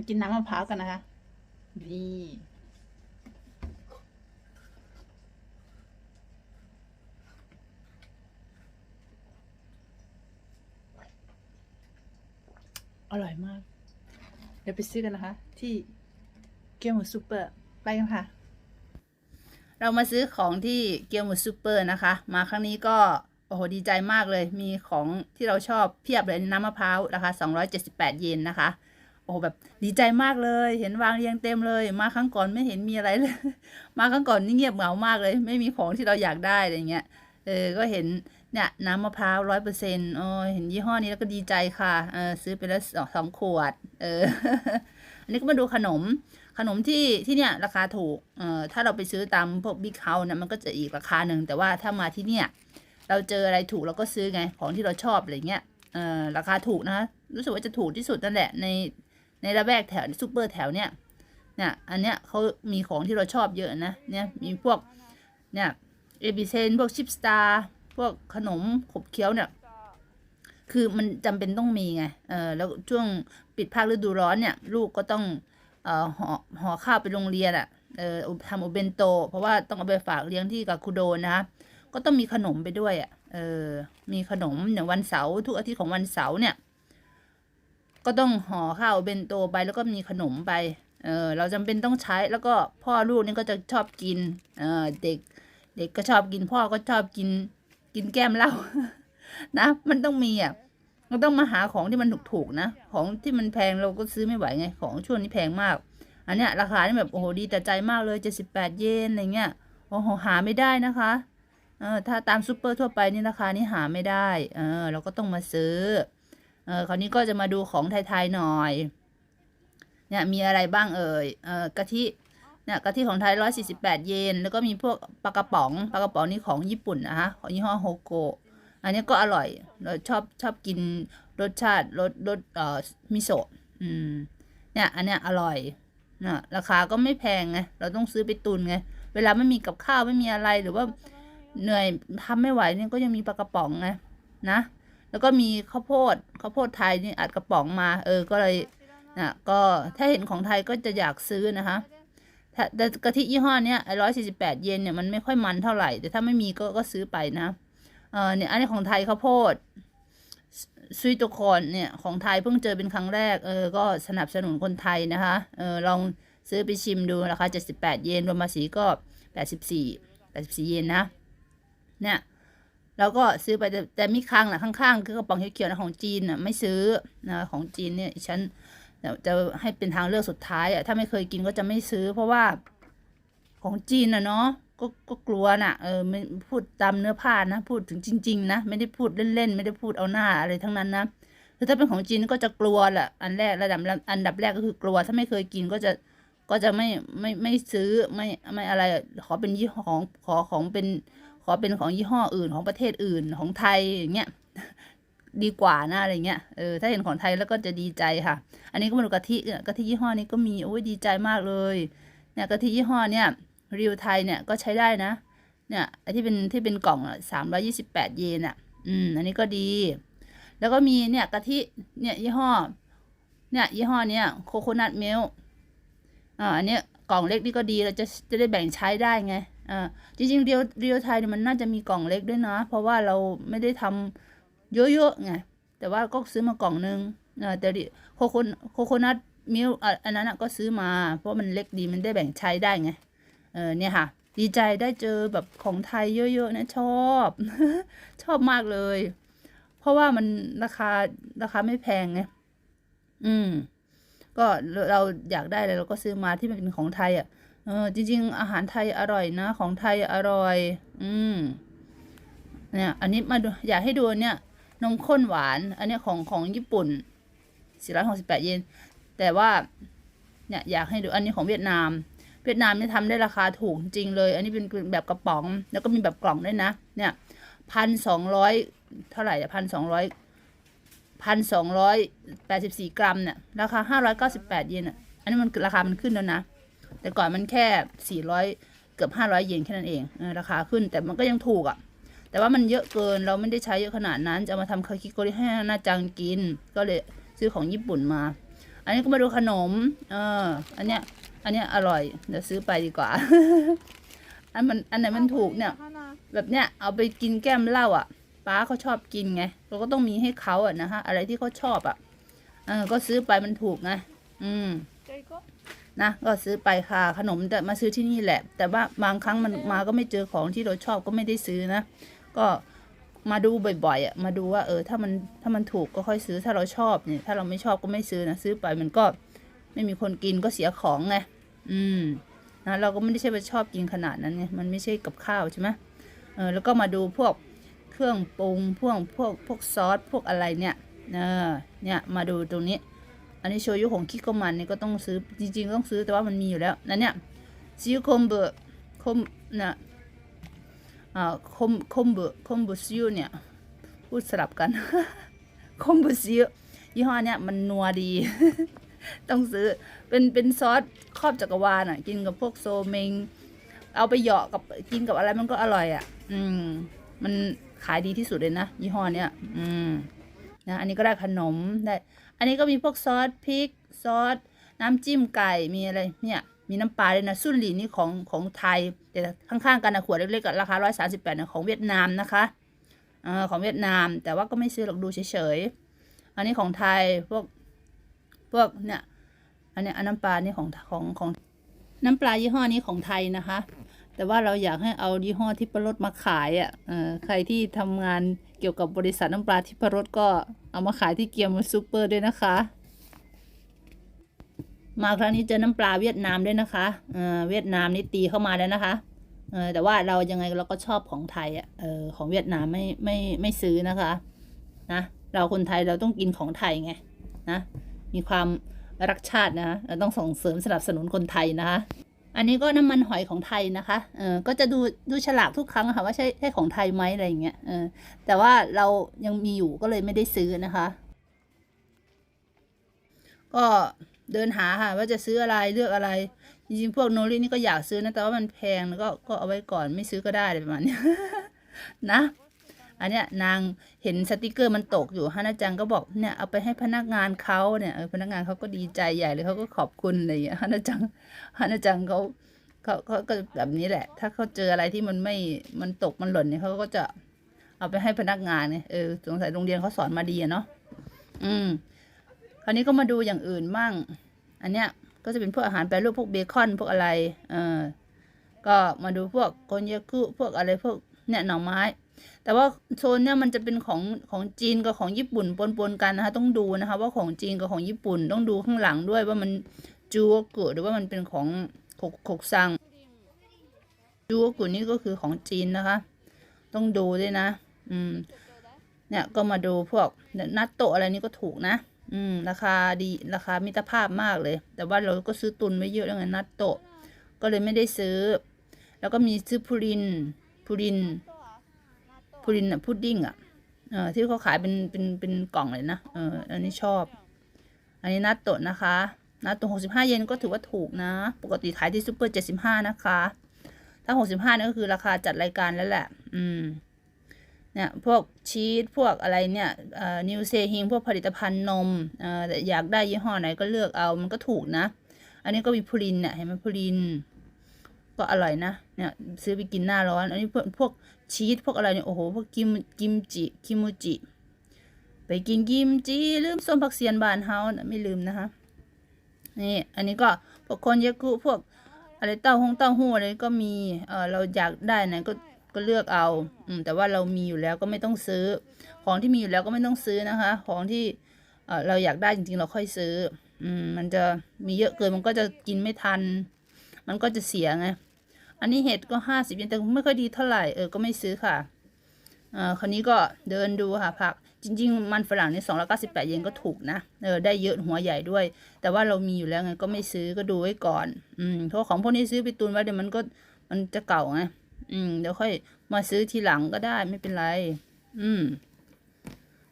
มากินน้ำมะพร้าวกันนะคะนี่อร่อยมาก เดี๋ยวไปซื้อกันนะคะ ที่เกียวหมูซูเปอร์ไปกันค่ะ เรามาซื้อของที่เกียวหมูซูเปอร์นะคะ มาครั้งนี้ก็ โอ้โห ดีใจมากเลย มีของที่เราชอบเพียบเลยน้ำมะพร้าวราคา278 เยนนะคะ โอ้แบบดีใจมากเลย เห็นวางเรียงเต็มเลย มาครั้งก่อนไม่เห็นมีอะไรเลย มาครั้งก่อนนี่เงียบเหงามากเลย ไม่มีของที่เราอยากได้อะไรเงี้ยเออก็เห็นเนี่ยน้ำมะพร้าวร้อยเปอร์เซ็นต์โอ๋อเห็นยี่ห้อนี้แล้วก็ดีใจค่ะเออซื้อไปแล้วสองขวดเอออันนี้ก็มาดูขนมขนมที่ที่เนี่ยราคาถูกเอ่อถ้าเราไปซื้อตามพวกบิ๊กเฮาส์นะมันก็จะอีกราคาหนึ่งแต่ว่าถ้ามาที่เนี่ย เราเจออะไรถูกเราก็ซื้อไงของที่เราชอบอะไรเงี้ยเอ่อราคาถูกนะรู้สึกว่าจะถูกที่สุดนั่นแหละใน ในระแวกแถวซูเปอร์แถวเนี่ยเนี่ยอันเนี้ยเขามีของที่เราชอบเยอะนะเนี่ยมีพวกเนี่ยเอบิเซนพวกชิปสตาร์พวกขนมขบเคี้ยวเนี่ยคือมันจำเป็นต้องมีไงเออแล้วช่วงปิดภาคฤดูร้อนเนี่ย ลูกก็ต้องเอ่อห่อห่อข้าวไปโรงเรียนอะ่ะเออทำโอเบนโต เพราะว่าต้องเอาไปฝากเลี้ยงที่กับคุโดนะคะก็ต้องมีขนมไปด้วยอะ่ะเออมีขนมอย่างวันเสาร์ทุกอาทิตย์ของวันเสาร์เนี่ย ก็ต้องห่อข้าวเบนโตไปแล้วก็มีขนมไป เออเราจำเป็นต้องใช้แล้วก็พ่อลูกนี่ก็จะชอบกิน เออเด็ก เด็กก็ชอบกินพ่อก็ชอบกิน กินแก้มเหล้านะ มันต้องมีอะเราต้องมาหาของที่มันถูกๆนะ ของที่มันแพงเราก็ซื้อไม่ไหวไง ของช่วงนี้แพงมาก อันเนี้ยราคานี่แบบโอ้โหดีแต่ใจมากเลยเจ็ดสิบแปดเยนอะไรเงี้ย โอ้โหหาไม่ได้นะคะ เออถ้าตามซูเปอร์ทั่วไปนี่ราคานี่หาไม่ได้ เออเราก็ต้องมาซื้อ เออคราวนี้ก็จะมาดูของไทยๆหน่อย เนี่ยมีอะไรบ้างเอ่ย เออกะทิ เนี่ยกะทิของไทยร้อยสี่สิบแปดเยน แล้วก็มีพวกปลากระป๋องปลากระป๋องนี่ของญี่ปุ่นนะคะของยี่ห้อโฮโกอันนี้ก็อร่อย เราชอบชอบกินรสชาติรสรสเอ่อมิโซะ อืม เนี่ยอันเนี้ยอร่อยนะราคาก็ไม่แพงไง เราต้องซื้อไปตุนไง เวลาไม่มีกับข้าวไม่มีอะไรหรือว่าเหนื่อยทำไม่ไหวเนี่ยก็ยังมีปลากระป๋องไงนะ แล้วก็มีข้าวโพดข้าวโพดไทยนี่อัดกระป๋องมา เออก็เลยนะก็ถ้าเห็นของไทยก็จะอยากซื้อนะคะแต่กะทิยี่ห้อเนี้ยร้อยสี่สิบแปดเยนเนี่ยมันไม่ค่อยมันเท่าไหร่ แต่ถ้าไม่มีก็ก็ซื้อไปนะ เออเนี่ยอันนี้ของไทยข้าวโพดซุยตคอนเนี่ยของไทยเพิ่งเจอเป็นครั้งแรก เออ ก็สนับสนุนคนไทยนะคะ เออลองซื้อไปชิมดูราคา78 เยนรวมภาษีก็ 84 84 เยนนะ เนี่ย เราก็ซื้อไปแต่แต่มีครั้งนะข้างๆคือกระป๋องเขียวๆนะของจีนน่ะไม่ซื้อนะของจีนเนี่ยฉันเดี๋ยวจะให้เป็นทางเลือกสุดท้ายอะถ้าไม่เคยกินก็จะไม่ซื้อ เพราะว่าของจีนน่ะเนาะก็ก็กลัวน่ะเออไม่พูดตามเนื้อผ้านะพูดถึงจริง ๆ นะ ไม่ได้พูดเล่นๆ ไม่ได้พูดเอาหน้าอะไรทั้งนั้นนะคือถ้าเป็นของจีนก็จะกลัวแหละอันแรกระดับอันดับแรกก็คือกลัว ถ้าไม่เคยกินก็จะก็จะไม่ไม่ไม่ซื้อไม่ไม่อะไรขอเป็นยี่ห้อของขอของเป็น อเป็นของยี่ห้ออื่นของประเทศอื่นของไทยอย่างเงี้ยดีกว่านะอะไรเงี้ย เออ ถ้าเห็นของไทยแล้วก็จะดีใจค่ะ อันนี้ก็มาดูกะทิเนี่ยกะทิยี่ห้อนี้ก็มี โอ้ยดีใจมากเลย เนี่ยกะทิยี่ห้อเนี่ยริวไทยเนี่ยก็ใช้ได้นะ เนี่ยไอที่เป็นที่เป็นกล่องสามร้อยี่สิบแปดเยนอะ อืม อันนี้ก็ดี แล้วก็มีเนี่ยกะทิ เนี่ยยี่ห้อ เนี่ยยี่ห้อเนี้ยโคโคนัทเมลอ่า อันเนี้ยกล่องเล็กนี่ก็ดี เราจะจะได้แบ่งใช้ได้ไง อ่าจริงๆเรียวเรียวไทยเนี่ยมันน่าจะมีกล่องเล็กด้วยนะ เพราะว่าเราไม่ได้ทำเยอะๆไงแต่ว่าก็ซื้อมากล่องนึงอ่าแต่โคโคโคโคนัทมิลอันนั้นก็ซื้อมา เพราะมันเล็กดีมันได้แบ่งใช้ได้ไงเออเนี่ยค่ะ ดีใจได้เจอแบบของไทยเยอะๆนะชอบ ชอบมากเลย เพราะว่ามันราคาราคาไม่แพงไงอืม ก็เราอยากได้อะไรเราก็ซื้อมาที่มันเป็นของไทยอะ เออจริง ๆ อาหารไทยอร่อยนะ ของไทยอร่อย อืมเนี่ยอันนี้มาดูอยากให้ดูเนี่ยนมข้นหวาน อันนี้ของของญี่ปุ่น 468 เยน แต่ว่าเนี่ยอยากให้ดูอันนี้ของเวียดนาม เวียดนามเนี่ยทำได้ราคาถูกจริงเลย อันนี้เป็นแบบกระป๋อง แล้วก็มีแบบกล่องด้วยนะ เนี่ยพันสองร้อยเท่าไหร่พันสองร้อยพันสองร้อยแปดสิบสี่กรัมเนี่ยราคาห้าร้อยเก้าสิบแปดเยนอะอันนี้มันราคามันขึ้นแล้วนะ แต่ก่อนมันแค่สี่ร้อยเกือบห้าร้อยเยนแค่นั้นเองเออราคาขึ้นแต่มันก็ยังถูกอะแต่ว่ามันเยอะเกินเราไม่ได้ใช้เยอะขนาดนั้น จะมาทำคาคิโกริให้น่าจังกิน ก็เลยซื้อของญี่ปุ่นมา อันนี้ก็มาดูขนม เออ อันเนี้ย อันเนี้ยอร่อย เดี๋ยวซื้อไปดีกว่า อันมัน อันไหนมันถูกเนี่ย แบบเนี้ยเอาไปกินแก้มเหล้าอะ ป้าเขาชอบกินไง เราก็ต้องมีให้เขาอะนะฮะ อะไรที่เขาชอบอะ เออ ก็ซื้อไปมันถูกไง อืม นะก็ซื้อไปค่ะขนมแต่มาซื้อที่นี่แหละ แต่ว่าบางครั้งมันมาก็ไม่เจอของที่เราชอบก็ไม่ได้ซื้อนะ ก็มาดูบ่อยๆอะมาดูว่าเออถ้ามันถ้ามันถูกก็ค่อยซื้อถ้าเราชอบเนี่ยถ้าเราไม่ชอบก็ไม่ซื้อนะซื้อไปมันก็ไม่มีคนกินก็เสียของไงอืมนะเราก็ไม่ได้ใช่ว่าชอบกินขนาดนั้นไงมันไม่ใช่กับข้าวใช่ไหมเออแล้วก็มาดูพวกเครื่องปรุงพวกพวกพวกซอสพวกอะไรเนี่ยเออเนี่ยมาดูตรงนี้อั นนี้โชยุของคิโกมันนี่ก็ต้องซื้อจริงๆต้องซื้อแต่ว่ามันมีอยู่แล้วนั่นเนี่ยซิวคมเบอร์คมนะอ่าคมคมเบอร์คมเบอร์ซิวเนี่ยพูดสลับกันคมเบอร์ซิวยี่ห้อเนี่ยมันนัวดี ต้องซื้อเป็นเป็นซอสครอบจักรวาลอะกินกับพวกโซเมงเอาไปเหยาะกับกินกับอะไรมันก็อร่อยอะ อืม มันขายดีที่สุดเลยนะยี่ห้อเนี้ย อืมนะอันนี้ก็ได้ขนมได้ อันนี้ก็มีพวกซอสพริกซอสน้ำจิ้มไก่มีอะไรเนี่ยมีน้ำปลาเลยนะซุนหลีนี่ของของไทย แต่ข้างๆกันนะขวดเล็กๆกับราคาร้อยสาสิบแปดของเวียดนามนะคะเออของเวียดนามแต่ว่าก็ไม่ซื้อหรอกดูเฉยๆอันนี้ของไทยพวกพวกเนี่ยอันนี้อันน้ำปลานี่ของของของน้ำปลายี่ห้อนี้ของไทยนะคะ แต่ว่าเราอยากให้เอายี่ห้อที่ปรสมาขายอะ่ะใครที่ทำงานเกี่ยวกับบริษัทน้ำปลาที่ปรสก็เอามาขายที่เกียร์มซูเปอร์ด้วยนะคะ มาครั้งนี้เจอน้ำปลาเวียดนามด้วยนะคะเเวียดนามนี่ตีเข้ามาแล้วนะคะแต่ว่าเรายังไงเราก็ชอบของไทยอะออของเวียดนามไม่ไม่ไม่ซื้อนะคะนะเราคนไทยเราต้องกินของไทยไงนะมีความรักชาตินะเราต้องส่งเสริมสนับสนุนคนไทยนะคะ อันนี้ก็น้ำมันหอยของไทยนะคะ เออก็จะดูดูฉลากทุกครั้งค่ะว่าใช่ใช่ของไทยไหมอะไรอย่างเงี้ย เออ แต่ว่าเรายังมีอยู่ก็เลยไม่ได้ซื้อนะคะ ก็เดินหาค่ะ ว่าจะซื้ออะไรเลือกอะไร จริงๆพวกโนรินี่ก็อยากซื้อนะแต่ว่ามันแพงแล้วก็ก็เอาไว้ก่อนไม่ซื้อก็ได้อะไรประมาณนี้นะ อันเนี้ยนางเห็นสติกเกอร์มันตกอยู่ฮานาจังก็บอกเนี่ยเอาไปให้พนักงานเขาเนี่ยพนักงานเขาก็ดีใจใหญ่เลยเขาก็ขอบคุณอะไรอย่างเงี้ยฮานาจังฮานาจังเขาเขาเขาก็แบบนี้แหละ ถ้าเขาเจออะไรที่มันไม่มันตกมันหล่นเนี่ยเขาก็จะเอาไปให้พนักงานเนี่ยเออสงสัยโรงเรียนเขาสอนมาดีอะเนาะอืมคราวนี้ก็มาดูอย่างอื่นมั่ง อันเนี้ยก็จะเป็นพวกอาหารแปรรูปพวกเบคอนพวกอะไร เออก็มาดูพวกโกนยากุพวกอะไรพวก เนี่ยหน่อไม้ แต่ว่าโซนเนี่ยมันจะเป็นของของจีนกับของญี่ปุ่นปนๆกันนะคะ ต้องดูนะคะ ว่าของจีนกับของญี่ปุ่นต้องดูข้างหลังด้วยว่ามันจูโอกุหรือว่ามันเป็นของขกขกซังจูโอกุนี่ก็คือของจีนนะคะ ต้องดูด้วยนะ อืม เนี่ยก็มาดูพวกนัตโตอะไรนี่ก็ถูกนะ อืม ราคาดีราคามิตรภาพมากเลย แต่ว่าเราก็ซื้อตุนไว้เยอะแล้วไงนัตโตก็เลยไม่ได้ซื้อ แล้วก็มีซื้อพูริน พูรินพูรินอะพุดดิ้งอะเออที่เขาขายเป็นเป็นเป็นกล่องเลยนะเอออันนี้ชอบ อันนี้นัตโตะนะคะนัตโตะหกสิบห้าเยนก็ถือว่าถูกนะ ปกติขายที่ซูเปอร์เจ็ดสิบห้านะคะ ถ้าหกสิบห้านี่ก็คือราคาจัดรายการแล้วแหละ อืมเนี่ยพวกชีสพวกอะไรเนี่ยเอ่อนิวเซฮิงพวกผลิตภัณฑ์นมเอ่ออยากได้ยี่ห้อไหนก็เลือกเอามันก็ถูกนะ อันนี้ก็มีพูรินเนี่ยเห็นไหมพูริน ก็อร่อยนะเนี่ยซื้อไปกินหน้าร้อน อันนี้พวกพวกชีสพวกอะไรเนี่ยโอ้โหพวกกิมกิมจิคิมูจิ ไปกินกิมจิลืมส้มผักเสียนบานเฮานะไม่ลืมนะคะนี่อันนี้ก็พวกคนยากุพวกอะไรเต้าหงเต้าหู้อะไรก็มีเออเราอยากได้ไหนก็ก็เลือกเอาอืมแต่ว่าเรามีอยู่แล้วก็ไม่ต้องซื้อ ของที่มีอยู่แล้วก็ไม่ต้องซื้อนะคะ ของที่เออเราอยากได้จริงๆเราค่อยซื้อ อืมมันจะมีเยอะเกินมันก็จะกินไม่ทัน มันก็จะเสียไง อันนี้เห็ดก็ห้าสิบเยนแต่ไม่ค่อยดีเท่าไหร่เออก็ไม่ซื้อค่ะเอ่อคราวนี้ก็เดินดูค่ะผักจริง ๆ มันฝรั่งนี่สองร้อยเก้าสิบแปดเยนก็ถูกนะเออได้เยอะหัวใหญ่ด้วย แต่ว่าเรามีอยู่แล้วไงก็ไม่ซื้อก็ดูไว้ก่อน อืมเพราะของพวกนี้ซื้อไปตุนไว้เดี๋ยวมันก็มันจะเก่าไงอืมเดี๋ยวค่อยมาซื้อทีหลังก็ได้ไม่เป็นไร อืม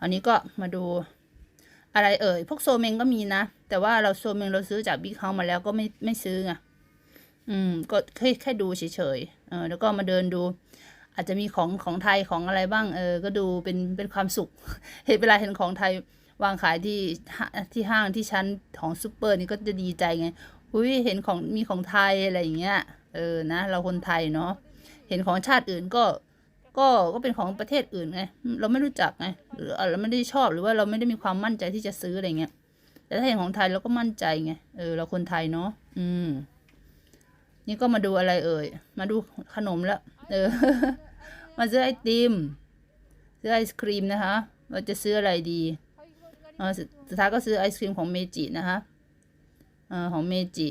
อันนี้ก็มาดู อะไรเอ่ยพวกโซเมงก็มีนะ แต่ว่าเราโซเมงเราซื้อจากบิ๊กเฮามาแล้วก็ไม่ไม่ซื้อไง อืม ก็แค่แค่ดูเฉยๆเออแล้วก็มาเดินดู อาจจะมีของของไทยของอะไรบ้าง เออ ก็ดูเป็นเป็นความสุข เห็นเวลาเห็นของไทยวางขายที่ที่ห้างที่ชั้นของซูเปอร์นี่ก็จะดีใจไงอุ้ยเห็นของมีของไทยอะไรอย่างเงี้ย เออนะ เราคนไทยเนาะเห็นของชาติอื่นก็ก็ก็เป็นของประเทศอื่นไงเราไม่รู้จักไงหรือเราไม่ได้ชอบหรือว่าเราไม่ได้มีความมั่นใจที่จะซื้ออะไรเงี้ยแต่ถ้าเห็นของไทยเราก็มั่นใจไงเออเราคนไทยเนาะอืม นี่ก็มาดูอะไรเอ่ย มาดูขนมแล้วเออ มาซื้อไอติม ซื้อไอศครีมนะคะว่าจะซื้ออะไรดีเออสุดสุดท้ายก็ซื้อไอศครีมของเมจินะคะเออของเมจิ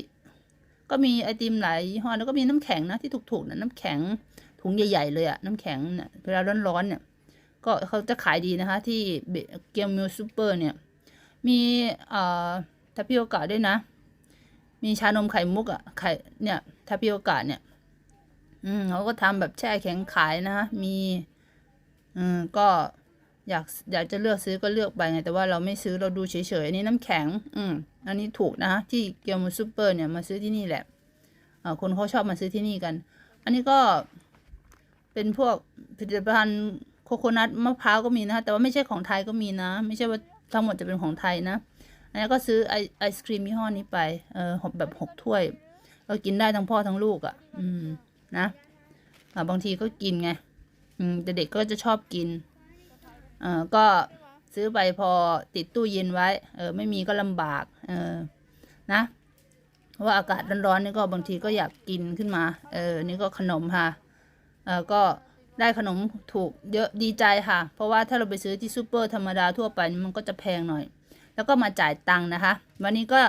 ก็มีไอติมหลายยี่ห้อแล้วก็มีน้ำแข็งนะที่ถูกๆนะน้ำแข็งถุงใหญ่ ๆ เลยอะน้ำแข็งเนี่ยเวลาร้อนๆเนี่ย ก็เขาจะขายดีนะคะ ที่เกียวมิวซูเปอร์เนี่ย มีเอ่อทาพิโอกะด้วยนะ มีชานมไข่มุกอะไข่เนี่ย ทาพิโอกะเนี่ย อืมเขาก็ทำแบบแช่แข็งขายนะคะมี อืมก็อยากอยากจะเลือกซื้อก็เลือกไปไงแต่ว่าเราไม่ซื้อเราดูเฉยๆอันนี้น้ำแข็ง อืมอันนี้ถูกนะคะที่เกียวมูซูเปอร์เนี่ยมาซื้อที่นี่แหละอ่อคนเขาชอบมาซื้อที่นี่กัน อันนี้ก็เป็นพวกผลิตภัณฑ์โคโคนัทมะพร้าวก็มีนะะแต่ว่าไม่ใช่ของไทยก็มีนะ ไม่ใช่ว่าทั้งหมดจะเป็นของไทยนะอันนี้ก็ซื้อไอไอศครีมยี่ห้อนี้ไปเออหกแบบหกถ้วย ก็กินได้ทั้งพ่อทั้งลูกอะ่ะ อืม นะอ่าบางทีก็กินไง อืมแต่เด็กก็จะชอบกิน เออก็ซื้อไปพอติดตู้เย็นไว้ เออ ไม่มีก็ลำบาก เออ นะเพราะว่าอากาศร้อนๆนี่ก็บางทีก็อยากกินขึ้นมา เออ นี่ก็ขนมค่ะ เออก็ได้ขนมถูกเยอะดีใจค่ะ เพราะว่าถ้าเราไปซื้อที่ซูเปอร์ธรรมดาทั่วไปมันก็จะแพงหน่อย แล้วก็มาจ่ายตังค์นะคะ วันนี้ก็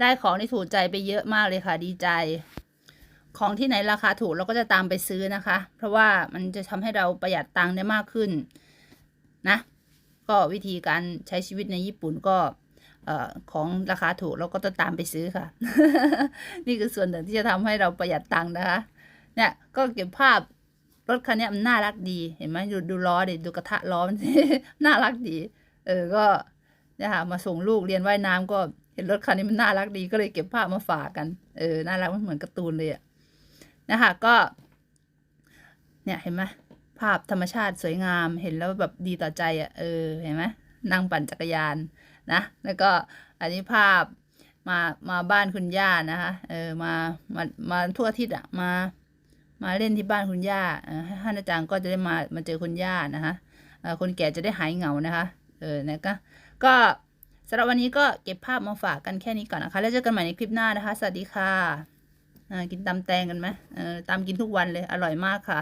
ได้ของที่ถูกใจไปเยอะมากเลยค่ะดีใจ ของที่ไหนราคาถูกเราก็จะตามไปซื้อนะคะ เพราะว่ามันจะทำให้เราประหยัดตังค์ได้มากขึ้นนะ ก็วิธีการใช้ชีวิตในญี่ปุ่นก็เอ่อของราคาถูกเราก็จะตามไปซื้อค่ะ นี่คือส่วนหนึ่งที่จะทำให้เราประหยัดตังค์นะคะ เนี่ยก็เก็บภาพรถคันนี้มันน่ารักดีเห็นไหมดูดูล้อดิดูกระทะล้อมันสิน่ารักดี เออก็เนี่ยค่ะมาส่งลูกเรียนว่ายน้ำก็ เห็นรถคันนี้มันน่ารักดีก็เลยเก็บภาพมาฝากกัน เออ น่ารักมันเหมือนการ์ตูนเลยอะนะคะ ก็ เนี่ยเห็นไหมภาพธรรมชาติสวยงามเห็นแล้วแบบดีต่อใจอะเออเห็นไหมนั่งปั่นจักรยานนะ แล้วก็อันนี้ภาพมามาบ้านคุณย่านะคะเออมามามาทั่วอาทิศอะมามาเล่นที่บ้านคุณย่าท่านอาจารย์ก็จะได้มามาเจอคุณย่านะคะคนแก่จะได้หายเหงานะคะ เออนะก็ก็ สำหรับวันนี้ก็เก็บภาพมาฝากกันแค่นี้ก่อนนะคะ แล้วเจอกันใหม่ในคลิปหน้านะคะ สวัสดีค่ะกินตำแตงกันไหมเออตำกินทุกวันเลย อร่อยมากค่ะ